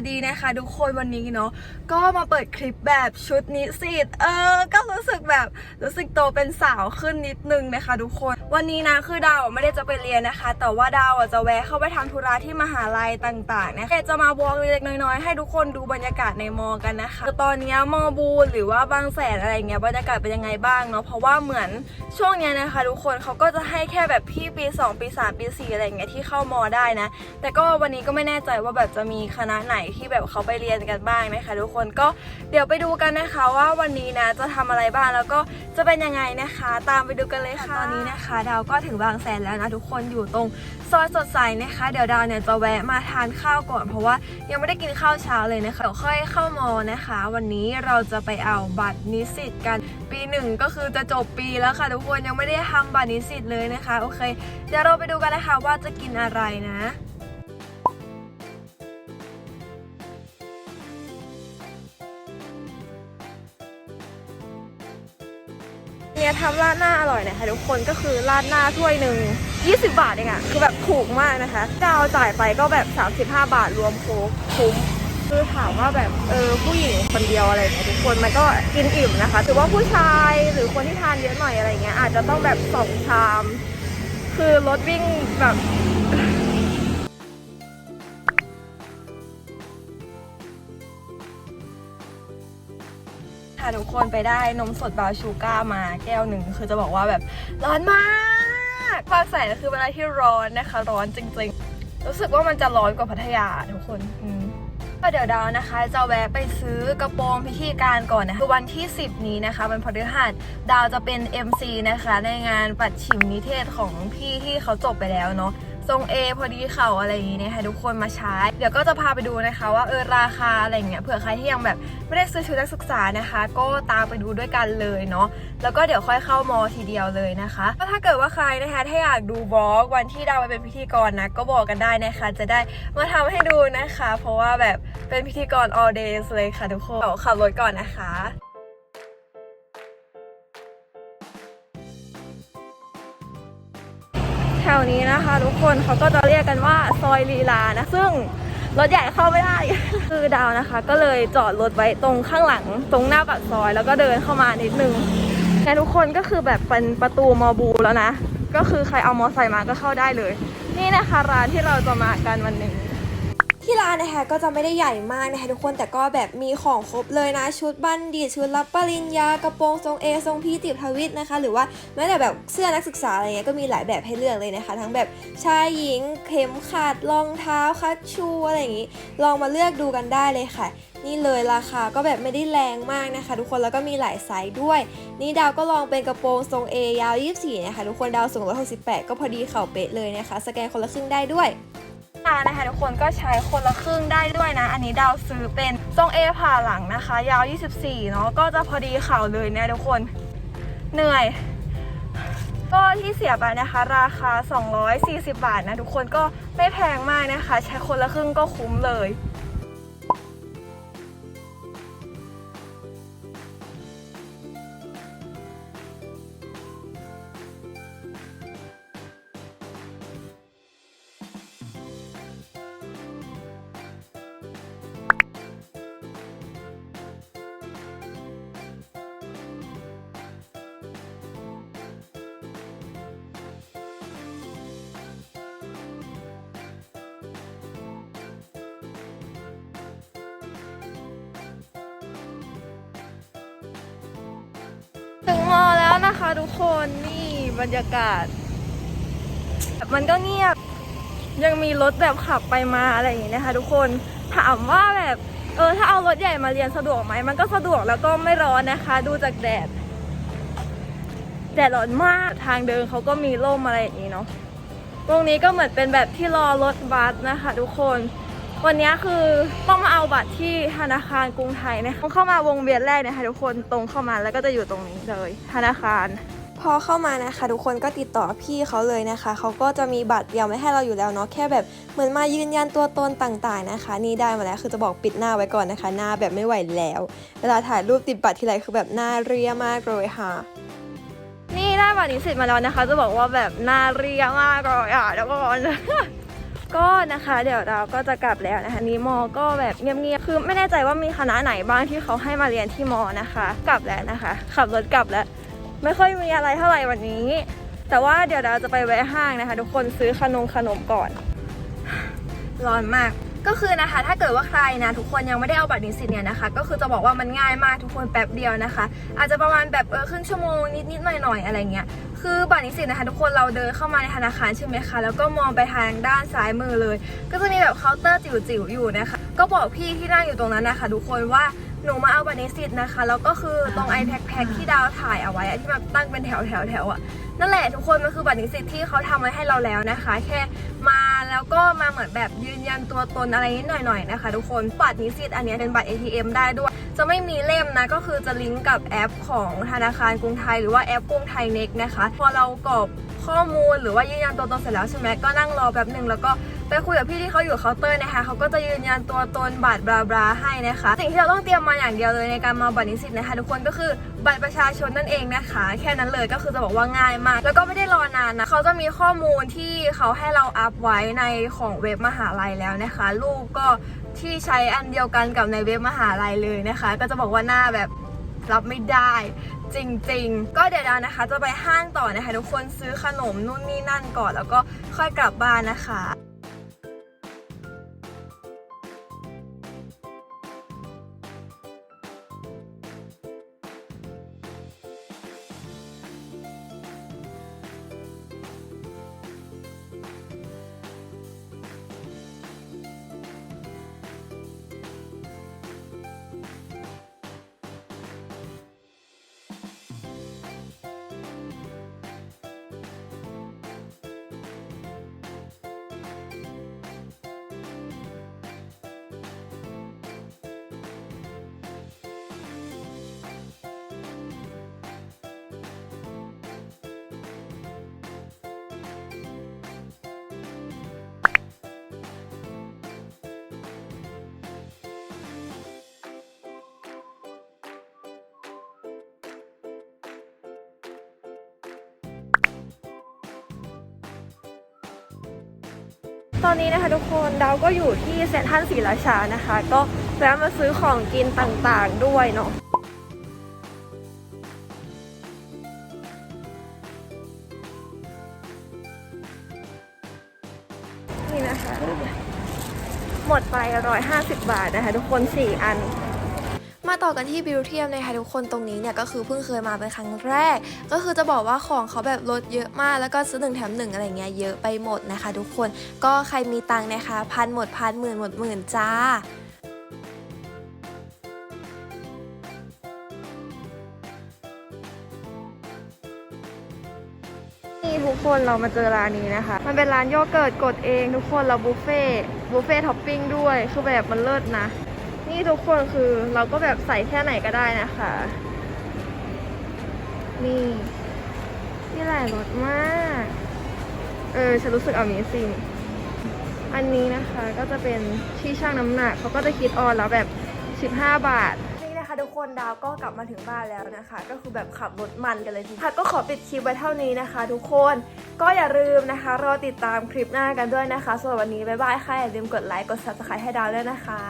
วัสดีนะคะทุกคนวันนี้เนาะก็มาเปิดคลิปแบบชุดนิสิตเออ ก็รู้สึกแบบรู้สึกโตเป็นสาวขึ้นนิดนึงนะคะ ทุกคน วันนี้นะคือดาวไม่ได้จะไปเรียนนะคะ แต่ว่าดาวจะแวะเข้าไปทำธุระที่มหาลัยต่างๆนะคะจะมาบอกเล็กๆน้อยๆให้ทุกคนดูบรรยากาศในมอกันนะคะตอนนี้มอบูหรือว่าบางแสนอะไรเงี้ยบรรยากาศเป็นยังไงบ้างเนาะเพราะว่าเหมือนช่วงเนี้ยนะคะ ทุกคนเขาก็จะให้แค่แบบพี่ปี 2 ปี 3 ปี 4 อะไรเงี้ยที่เข้ามอได้นะ แต่ก็วันนี้ก็ไม่แน่ใจว่าแบบจะมีคณะไหนที่แบบเขาไปเรียนกันบ้างนะคะทุกคนก็เดี๋ยวไปดูกันนะคะว่าวันนี้นะจะทำอะไรบ้างแล้วก็จะเป็นยังไงนะคะ ตามไปดูกันเลยค่ะตอนนี้นะคะดาวก็ถึงบางแสนแล้วนะทุกคนอยู่ตรงซอยสดใสนะคะ เดี๋ยวดาวเนี่ยจะแวะมาทานข้าวก่อน เพราะว่ายังไม่ได้กินข้าวเช้าเลยนะคะเดี๋ยวค่อยเข้ามอนะคะ วันนี้เราจะไปเอาบัตรนิสิตกันปีหนึ่งก็คือจะจบปีแล้วค่ะทุกคนยังไม่ได้ทำบัตรนิสิตเลยนะคะโอเคเดี๋ยวเราไปดูกันนะคะว่าจะกินอะไรนะ นี่ยทำราดหน้าอร่อยนะคะทุกคนก็คือราดหน้าถ้วยหนึ่ง20 บาทเองอะคือแบบถูกมากนะคะดาวจ่ายไปก็แบบ 35 บาทรวมโค้กคุ้มคือถามว่าแบบเออผู้หญิงคนเดียวอะไรเนี่ยทุกคนมันก็กินอิ่มนะคะถือว่าผู้ชายหรือคนที่ทานเยอะหน่อยอะไรเงี้ยอาจจะต้องแบบสองชาม คือรถวิ่งแบบ ค่ะทุกคนไปได้นมสดบราวชูก้ามาแก้วหนึ่งคือจะบอกว่าแบบร้อนมากภาคใส่คือเวลาที่ร้อนนะคะ ร้อนจริง ๆ รู้สึกว่ามันจะร้อนกว่าพัทยาทุกคนอืมก็เดี๋ยวดาวนะคะ จะแวะไปซื้อกระโปรงพิธีการก่อนนะคะคือวันที่ 10 นี้นะคะวันพฤหัสดาวจะเป็น MC นะคะ ในงานปัดฉิมนิเทศของพี่ที่เขาจบไปแล้วเนาะ ทรง A พอดีเข่าอะไรอย่างงี้นี่ยให้ทุกคนมาใช้ เดี๋ยวก็จะพาไปดูนะคะว่าเออราคาอะไรเงี้ยเผื่อใครที่ยังแบบไม่ได้ซื้อชุดนักศึกษานะคะ ก็ตามไปดูด้วยกันเลยเนาะแล้วก็เดี๋ยวค่อยเข้ามอทีเดียวเลยนะคะก็ถ้าเกิดว่าใครนะคะถ้าอยากดูบล็อกวันที่ดาวไปเป็นพิธีกรนะก็บอกกันได้นะคะ จะได้มาทำให้ดูนะคะ เพราะว่าแบบเป็นพิธีกร all days เลยค่ะทุกคนขับรถก่อนนะคะ ถวนี้นะคะ ทุกคนเขาก็จะเรียกกันว่าซอยลีลานะ ซึ่งรถใหญ่เข้าไม่ได้ คือดาวนะคะ ก็เลยจอดรถไว้ตรงข้างหลัง ตรงหน้าปากซอยแล้วก็เดินเข้ามานิดนึงแต่ทุกคนก็คือแบบเป็นประตูมอบูแล้วนะ ก็คือใครเอามอไซค์มาก็เข้าได้เลย นี่นะคะร้านที่เราจะมากันวันนี้ ที่ร้านนะคะก็จะไม่ได้ใหญ่มากนะคะทุกคนแต่ก็แบบมีของครบเลยนะ ชุดบัณฑิตชุดรับปริญญากระโปรงทรงเอทรงพีติบทวิตนะคะ หรือว่าแม้แต่แบบเสื้อนักศึกษาอะไรเงี้ยก็มีหลายแบบให้เลือกเลยนะคะ ทั้งแบบชายหญิงเข็มขัดรองเท้าคัชชูอะไรอย่างงี้ ลองมาเลือกดูกันได้เลยค่ะ นี่เลยราคาก็แบบไม่ได้แรงมากนะคะ ทุกคนแล้วก็มีหลายไซส์ด้วย นี่ดาวก็ลองเป็นกระโปรงทรง A ยาว 24 นะคะทุกคนดาวสูง 168 ก็พอดีเข่าเป๊ะเลยนะคะ สแกนคนละครึ่งได้ด้วยานะคะทุกคนก็ใช้คนละครึ่งได้ด้วยนะ อันนี้ดาวซื้อเป็นทรงเอผ่าหลังนะคะ ยาว 24 เนาะก็จะพอดีเข่าเลยเนี่ยทุกคนเหนื่อย ก็ที่เสียไปนะคะ ราคา 240 บาทนะทุกคนก็ไม่แพงมากนะคะ ใช้คนละครึ่งก็คุ้มเลย นะคะทุกคนนี่บรรยากาศแบบมันก็เงียบ ยังมีรถแบบขับไปมาอะไรอย่างงี้นะคะ ทุกคนถามว่าแบบเออถ้าเอารถใหญ่มาเรียนสะดวกไหมมันก็สะดวกแล้วก็ไม่ร้อนนะคะ ดูจากแดด แดดร้อนมากทางเดินเขาก็มีร่มอะไรอย่างนี้เนาะตรงนี้ก็เหมือนเป็นแบบที่รอรถบัสนะคะ ทุกคน วันนี้คือต้องมาเอาบัตรที่ธนาคารกรุงไทยนะคะต้องเข้ามาวงเวียนแรกเนี่ยค่ะทุกคนตรงเข้ามาแล้วก็จะอยู่ตรงนี้เลย ธนาคาร พอเข้ามานะคะ ทุกคนก็ติดต่อพี่เขาเลยนะคะ เขาก็จะมีบัตรเตรียมไว้ให้เราอยู่แล้วเนาะแค่แบบเหมือนมายืนยันตัวตนต่างๆนะคะ นี่ได้มาแล้วคือจะบอกปิดหน้าไว้ก่อนนะคะ หน้าแบบไม่ไหวแล้ว เวลาถ่ายรูปติดบัตรทีไรคือแบบหน้าเรียมากเลยค่ะนี่ได้บัตรนิสิตมาแล้วนะคะ จะบอกว่าแบบหน้าเรียมากเลยอะแล้วก็ ก็นะคะเดี๋ยวเราก็จะกลับแล้วนะคะนี้มอก็แบบเงียบๆคือไม่แน่ใจว่ามีคณะไหนบ้างที่เขาให้มาเรียนที่มอนะคะ กลับแล้วนะคะ ขับรถกลับแล้ว ไม่ค่อยมีอะไรเท่าไหร่วันนี้ แต่ว่าเดี๋ยวเราจะไปแวะห้างนะคะ ทุกคนซื้อขนมขนมก่อน ร้อนมาก ก็คือนะคะถ้าเกิดว่าใครนะทุกคนยังไม่ได้เอาบัตรนิสิตเนี่ยนะคะ ก็คือจะบอกว่ามันง่ายมากทุกคนแป๊บเดียวนะคะ อาจจะประมาณแบบเออครึ่งชั่วโมงนิดๆหน่อยๆอะไรเงี้ยคือบัตรนิสิตนะคะทุกคนเราเดินเข้ามาในธนาคารใช่ไหมคะแล้วก็มองไปทางด้านซ้ายมือเลย ก็จะมีแบบเคาน์เตอร์จิ๋วๆอยู่นะคะ ก็บอกพี่ที่นั่งอยู่ตรงนั้นนะคะ ทุกคนว่าหนูมาเอาบัตรนิสิตนะคะแล้วก็คือตรง iPad แพ็คที่ดาวถ่ายเอาไว้อะที่แบบตั้งเป็นแถวแถวแถวๆๆอะนั่นแหละทุกคนมันคือบัตรนิสิตที่เขาทำไว้ให้เราแล้วนะคะ แค่มา แล้วก็มาเหมือนแบบยืนยันตัวตนอะไรนิดหน่อยๆนะคะ ทุกคนบัตรนิสิตอันนี้เป็นบัตร ATM ได้ด้วย จะไม่มีเล่มนะก็คือจะลิงก์กับแอปของธนาคารกรุงไทยหรือว่าแอปกรุงไทยเน็กนะคะ พอเรากรอกข้อมูลหรือว่ายืนยันตัวตนเสร็จแล้วใช่ไหมก็นั่งรอแป๊บหนึ่งแล้วก็ ไปคุยกับพี่ที่เขาอยู่เคาน์เตอร์นะคะเขาก็จะยืนยันตัวตนบัตรบลาบลาให้นะคะ สิ่งที่เราต้องเตรียมมาอย่างเดียวเลยในการมาบัตรนิสิตนะคะ ทุกคนก็คือบัตรประชาชนนั่นเองนะคะ แค่นั้นเลยก็คือจะบอกว่าง่ายมาก แล้วก็ไม่ได้รอนานนะเขาจะมีข้อมูลที่เขาให้เราอัพไว้ในของเว็บมหาลัยแล้วนะคะ รูปก็ที่ใช้อันเดียวกันกับในเว็บมหาลัยเลยนะคะ ก็จะบอกว่าหน้าแบบรับไม่ได้จริงๆ ก็เดี๋ยวดาวนะคะ จะไปห้างต่อนะคะ ทุกคนซื้อขนมนู่นนี่นั่นก่อน แล้วก็ค่อยกลับบ้านนะคะ ตอนนี้นะคะทุกคนดาวก็อยู่ที่เซ็นทรัลศรีราชานะคะ ก็แวะมาซื้อของกินต่างๆด้วยเนาะนี่นะคะ หมดไป 150 บาทนะคะ ทุกคน 4 อัน มาต่อกันที่บิวเทียมนะคะทุกคนตรงนี้เนี่ยก็คือเพิ่งเคยมาเป็นครั้งแรก ก็คือจะบอกว่าของเขาแบบลดเยอะมากแล้วก็ซื้อหนึ่งแถมหนึ่งอะไรเงี้ยเยอะไปหมดนะคะ ทุกคนก็ใครมีตังค์นะคะพันหมดพันหมื่นหมดหมื่นจ้านี่ทุกคนเรามาเจอร้านนี้นะคะ มันเป็นร้านโยเกิร์ตกดเองทุกคนเราบุฟเฟ่บุฟเฟ่ท็อปปิ้งด้วย คือแบบมันเลิศนะ นี่ทุกคนคือเราก็แบบใส่แค่ไหนก็ได้นะคะ นี่นี่หลายรสมาก เออฉันรู้สึกเอานี้สิอันนี้นะคะก็จะเป็นที่ช่างน้ำหนักเขาก็จะคิดออนแล้วแบบ 15 บาทนี่ะคะทุกคนดาวก็กลับมาถึงบ้านแล้วนะคะ ก็คือแบบขับรถมันกันเลยทีเดียวค่ะก็ขอปิดคลิปไว้เท่านี้นะคะ ทุกคนก็อย่าลืมนะคะ รอติดตามคลิปหน้ากันด้วยนะคะสำหรับวันนี้บ๊ายบายค่ะอย่าลืมกดไลค์กด subscribe ให้ดาวด้วยนะคะ